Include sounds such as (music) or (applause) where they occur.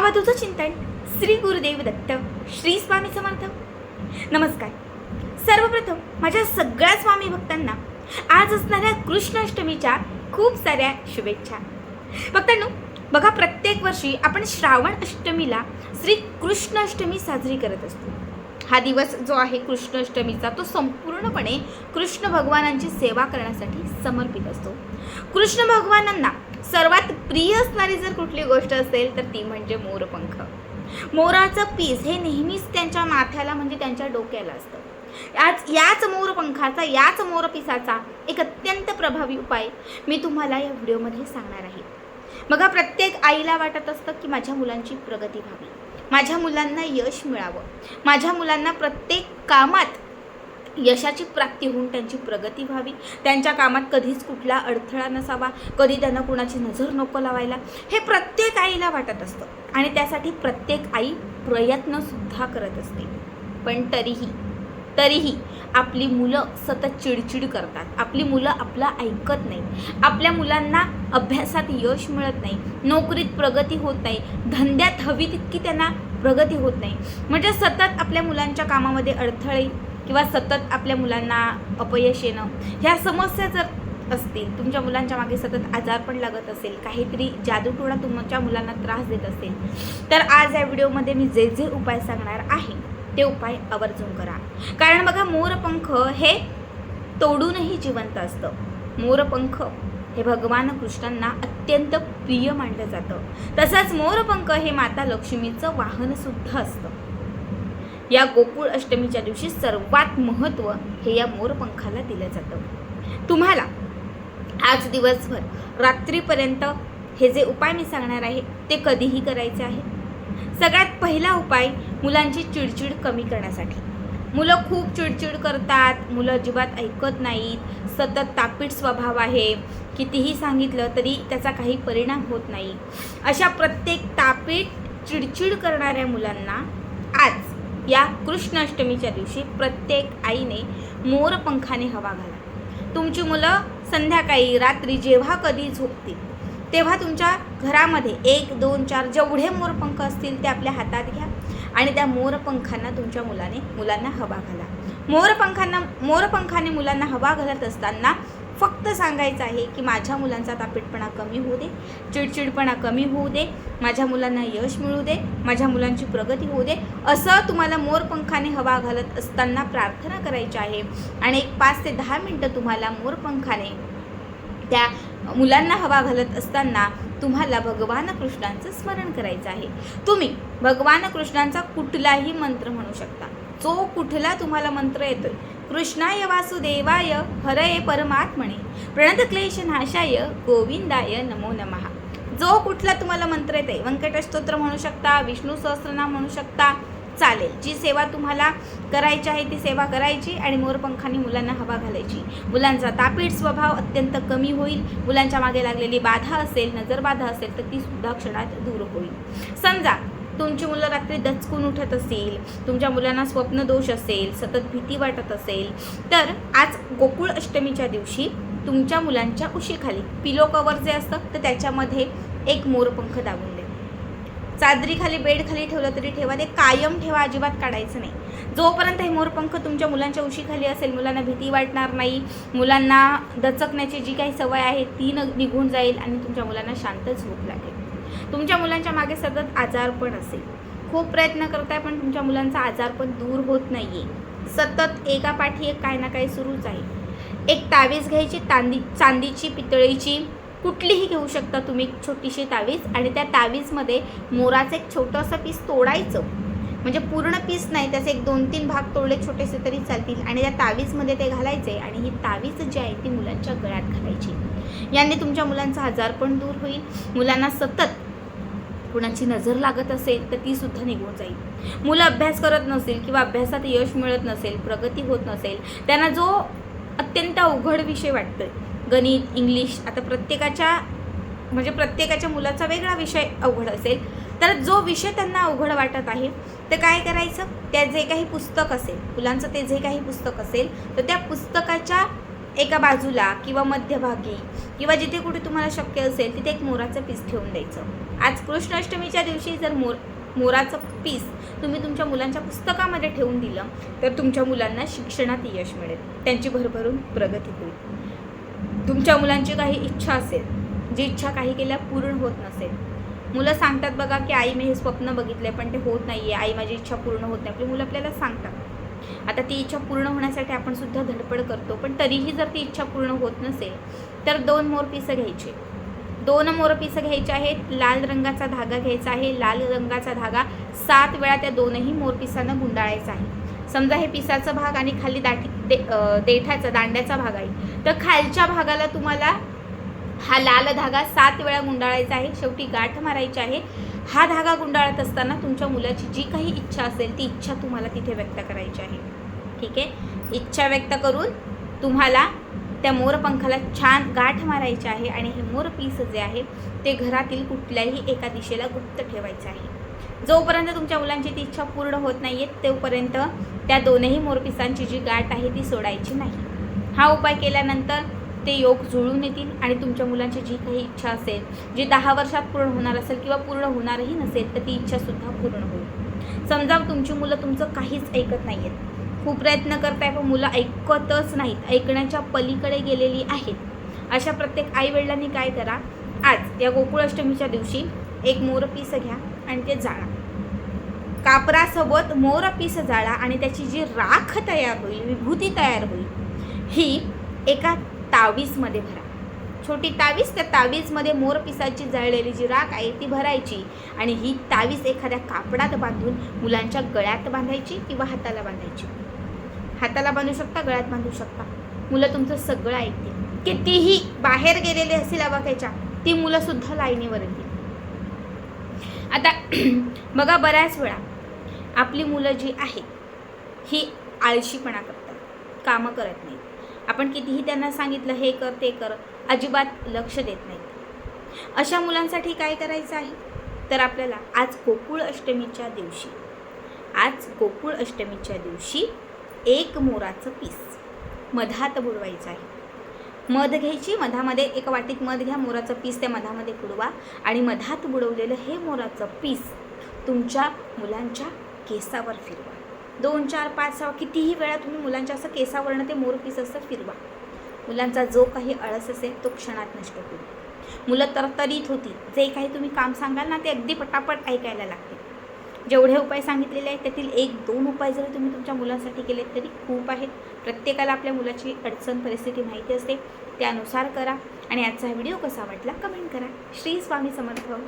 अवधूत चिंतन. श्री गुरुदेव दत्त श्री स्वामी समर्थ. नमस्कार. सर्वप्रथम माझ्या सगळ्या स्वामी भक्तांना आज असणाऱ्या कृष्णाष्टमीच्या खूप साऱ्या शुभेच्छा. भक्तांनो बघा प्रत्येक वर्षी आपण श्रावण अष्टमीला श्री कृष्णाष्टमी साजरी करत असतो. हा दिवस जो आहे कृष्णाष्टमीचा तो संपूर्णपणे कृष्ण भगवानांची सेवा करण्यासाठी समर्पित असतो. कृष्ण भगवानांना सर्वात प्रिय असणारी जर कुठली गोष्ट असेल तर ती म्हणजे मोरपंख. मोराचं पीस हे नेहमीच त्यांच्या माथ्याला म्हणजे त्यांच्या डोक्याला असतं. आज याच मोरपंखाचा याच मोरपिसाचा एक अत्यंत प्रभावी उपाय मी तुम्हाला या व्हिडिओमध्ये सांगणार आहे. बघा प्रत्येक आईला वाटत असतं की माझ्या मुलांची प्रगती व्हावी. माझ्या मुलांना यश मिळावं. माझ्या मुलांना प्रत्येक कामात यशाची प्राप्ती होऊन त्यांची प्रगती व्हावी. त्यांच्या कामात कधीच कुठला अडथळा नसावा. कधी त्यांना कुणाची नजर नको लावायला. हे प्रत्येक आईला वाटत असतं. आणि त्यासाठी प्रत्येक आई प्रयत्नसुद्धा करत असते. पण तरीही तरीही आपली मुलं सतत चिडचिड करतात. आपली मुलं आपलं ऐकत नाही. आपल्या मुलांना अभ्यासात यश मिळत नाही. नोकरीत प्रगती होत नाही. धंद्यात हवी तितकी त्यांना प्रगती होत नाही. म्हणजे सतत आपल्या मुलांच्या कामामध्ये अडथळे किंवा सतत आपल्या मुलांना अपयश येणं ह्या समस्या जर असतील तुमच्या मुलांच्या मागे सतत आजार पण लागत असेल काहीतरी जादूटोळा तुमच्या मुलांना त्रास देत असेल तर आज या व्हिडिओमध्ये मी जे जे उपाय सांगणार आहे ते उपाय आवर्जून करा. कारण बघा मोरपंख हे तोडूनही जिवंत असतं. मोरपंख हे भगवान कृष्णांना अत्यंत प्रिय मानलं जातं. तसंच मोरपंख हे माता लक्ष्मीचं वाहनसुद्धा असतं. या गोकुळ अष्टमीच्या दिवशी सर्वात महत्त्व हे या मोरपंखाला दिलं जातं. तुम्हाला आज दिवसभर रात्रीपर्यंत हे जे उपाय मी सांगणार आहे ते कधीही करायचे आहे? सगळ्यात पहिला उपाय मुलांची चिडचिड कमी करण्यासाठी. मुलं खूप चिडचिड करतात मुलं अजिबात ऐकत नाहीत सतत तापीट स्वभाव आहे कितीही सांगितलं तरी त्याचा काही परिणाम होत नाही. अशा प्रत्येक तापीट चिडचिड करणाऱ्या मुलांना आज या कृष्णाष्टमीच्या दिवशी प्रत्येक आईने मोरपंखाने हवा घाला. तुमची मुलं संध्याकाळी रात्री जेव्हा कधी झोपतील तेव्हा तुमच्या घरामध्ये एक दोन चार जेवढे मोरपंख असतील ते आपल्या हातात घ्या आणि त्या मोरपंखांना तुमच्या मुलाने मुलांना हवा घाला. मोरपंखांना मोरपंखाने मुलांना हवा घालत असताना फक्त सांगायचं आहे की माझ्या मुलांचा तापीटपणा कमी होऊ दे चिडचिडपणा कमी होऊ दे माझ्या मुलांना यश मिळू दे माझ्या मुलांची प्रगती होऊ दे असं तुम्हाला मोरपंखाने हवा घालत असताना प्रार्थना करायची आहे. आणि एक पाच ते दहा मिनटं तुम्हाला मोरपंखाने त्या मुलांना हवा घालत असताना तुम्हाला भगवान कृष्णांचं स्मरण करायचं आहे. तुम्ही भगवान कृष्णांचा कुठलाही मंत्र म्हणू शकता. जो कुठला तुम्हाला मंत्र येतोय कृष्णाय वासुदेवाय हरये परमात्मने. प्रणत क्लेश नाशाय गोविंदाय नमो नमः. जो कुठला तुम्हाला मंत्र येते व्यंकटस्तोत्र म्हणू शकता विष्णू सहस्रनाम म्हणू शकता चालेल. जी सेवा तुम्हाला करायची आहे ती सेवा करायची आणि मोरपंखाने मुलांना हवा घालायची. मुलांचा तापीट स्वभाव अत्यंत कमी होईल. मुलांच्या मागे लागलेली बाधा असेल नजरबाधा असेल तर ती सुद्धा क्षणात दूर होईल. समजा तुमची मुलं रात्री दचकून उठत असतील तुमच्या मुलांना स्वप्नदोष असेल सतत भीती वाटत असेल तर आज गोकुळ अष्टमीच्या दिवशी तुमच्या मुलांच्या उशीखाली पिलो कवर जे असतं तर त्याच्यामध्ये एक मोरपंख दाबून द्या. चादरीखाली बेडखाली ठेवलं तरी ठेवा ते कायम ठेवा अजिबात काढायचं नाही. जोपर्यंत हे मोरपंख तुमच्या मुलांच्या उशीखाली असेल मुलांना भीती वाटणार नाही मुलांना दचकण्याची जी काही सवय आहे ती न निघून जाईल आणि तुमच्या मुलांना शांत झोप लागेल. तुमच्या मुलांच्या मागे सतत आजारपण असेल. खूप प्रयत्न करताय पण तुमच्या मुलांचा आजारपण दूर होत नाही आहे सतत एका पाठी एक काही ना काही सुरूच आहे. एक तावीज घ्यायची तांदी चांदीची पितळीची कुठलीही घेऊ शकता तुम्ही एक छोटीशी तावीज आणि त्या तावीजमध्ये मोराचं एक छोटंसं पीस तोडायचं. म्हणजे पूर्ण पीस नाही त्याचे एक दोन तीन भाग तोडले छोटेसे तरी चालतील आणि त्या तावीजमध्ये ते घालायचे आणि ही तावीज जी आहे ती मुलांच्या गळ्यात घालायची. याने तुमच्या मुलांचा आजार पण दूर होईल. मुलांना सतत कुणाची नजर लागत असेल तर ती सुद्धा निघून जाईल. मुलं अभ्यास करत नसेल किंवा अभ्यासात यश मिळत नसेल प्रगती होत नसेल त्यांना जो अत्यंत अवघड विषय वाटतोय गणित इंग्लिश आता प्रत्येकाच्या म्हणजे प्रत्येकाच्या मुलाचा वेगळा विषय अवघड असेल तर जो विषय त्यांना अवघड वाटत आहे तर काय करायचं? त्या जे काही पुस्तक असेल मुलांचं ते जे काही पुस्तक असेल तर त्या पुस्तकाच्या एका बाजूला किंवा मध्यभागी किंवा जिथे कुठे तुम्हाला शक्य असेल तिथे एक मोराचं पीस ठेवून द्यायचं. आज कृष्णाष्टमीच्या दिवशी जर मोर मोराचं पीस तुम्ही तुमच्या मुलांच्या पुस्तकामध्ये ठेवून दिलं तर तुमच्या मुलांना शिक्षणात यश मिळेल. त्यांची भरभरून प्रगती होईल. तुमच्या मुलांची काही इच्छा असेल जी इच्छा काही केल्या पूर्ण होत नसेल. मुलं सांगतात बघा की आई मी हे स्वप्न बघितलंय पण ते होत नाही आहे आई माझी इच्छा पूर्ण होत नाही. आपली मुलं आपल्याला सांगतात. आता ती इच्छा पूर्ण होण्यासाठी आपण सुद्धा धडपड करतो पण तरीही जर ती इच्छा पूर्ण होत नसेल तर दोन मोरपिसं घ्यायचे. दोन मोरपिसं घ्यायचे आहेत लाल रंगाचा धागा घ्यायचा आहे लाल रंगाचा धागा सात वेळा त्या दोनही मोरपिसांना गुंडाळायचा आहे. समजा हे पिसाचा भाग आणि खाली दाटी दे देठाचा दांड्याचा भाग आहे. तर खालच्या भागाला तुम्हाला हा लाल धागा सात वेळा गुंडाळायचा आहे. शेवटी गाठ मारायची आहे. हा धागा गुंडाळत असताना तुमच्या मुलाची जी काही इच्छा असेल ती इच्छा तुम्हाला तिथे व्यक्त करायची आहे. ठीक आहे? इच्छा व्यक्त करून तुम्हाला त्या मोरपंखाला छान गाठ मारायची आहे आणि हे मोरपीस जे आहे ते घरातील कुठल्याही एका दिशेला गुप्त ठेवायचं आहे. जोपर्यंत तुमच्या मुलांची ती इच्छा पूर्ण होत नाही आहे तोपर्यंत त्या दोनही मोरपिसांची जी गाठ आहे ती सोडायची नाही. हा उपाय केल्यानंतर ते योग जुळून येतील आणि तुमच्या मुलांची जी काही इच्छा असेल जी दहा वर्षात पूर्ण होणार असेल किंवा पूर्ण होणारही नसेल तर ती इच्छासुद्धा पूर्ण होईल. समजा तुमची मुलं तुमचं काहीच ऐकत नाही आहेत खूप प्रयत्न करताय पण मुलं ऐकतच नाहीत. ऐकण्याच्या पलीकडे गेलेली आहेत. अशा प्रत्येक आईवडिलांनी काय करा आज या गोकुळाष्टमीच्या दिवशी एक मोरपीस घ्या आणि ते जाळा. कापरासोबत मोरपीस जाळा आणि त्याची जी राख तयार होईल विभूती तयार होईल ही एका तावीजमध्ये भरा. छोटी तावीज त्या तावीजमध्ये मोरपिसाची जळलेली जी राख आहे ती भरायची. आणि ही तावीज एखाद्या कापडात बांधून मुलांच्या गळ्यात बांधायची किंवा हाताला बांधायची. हाताला बांधू शकता गळ्यात बांधू शकता. मुलं तुमचं सगळं ऐकतील. कितीही बाहेर गेलेले असतील अवाक्याच्या ती मुलं सुद्धा लाईनीवर येतील. आता (clears throat) बघा बऱ्याच वेळा आपली मुलं जी आहेत ही आळशीपणा करतात कामं करत नाही आपण कितीही त्यांना सांगितलं हे कर ते कर अजिबात लक्ष देत नाहीत. अशा मुलांसाठी काय करायचं आहे तर आपल्याला आज गोकुळ अष्टमीच्या दिवशी आज गोकुळ अष्टमीच्या दिवशी एक मोराचं पीस मधात बुडवायचं आहे. मध घ्यायची मधामध्ये एका वाटीत मध घ्या मोराचं पीस त्या मधामध्ये बुडवा आणि मधात बुडवलेलं हे मोराचं पीस तुमच्या मुलांच्या केसावर फिरवा. दोन चार पाच सहा कितीही वेळा तुम्ही मुलांच्या असं केसावरनं ते मोरपीस असं फिरवा. मुलांचा जो काही आळस असेल तो क्षणात नष्ट होईल. मुलं तरतरीत होती. जे काही तुम्ही काम सांगाल ना ते अगदी पटापट ऐकायला लागते. जेवढे उपाय सांगितलेले आहेत त्यातील एक दोन उपाय जरी तुम्ही तुमच्या मुलांसाठी केलेत तरी खूप आहेत. प्रत्येकाला आपल्या मुलाची अडचण परिस्थिती माहिती असते. त्यानुसार करा. आणि आजचा व्हिडिओ कसा वाटला कमेंट करा. श्री स्वामी समर्थ.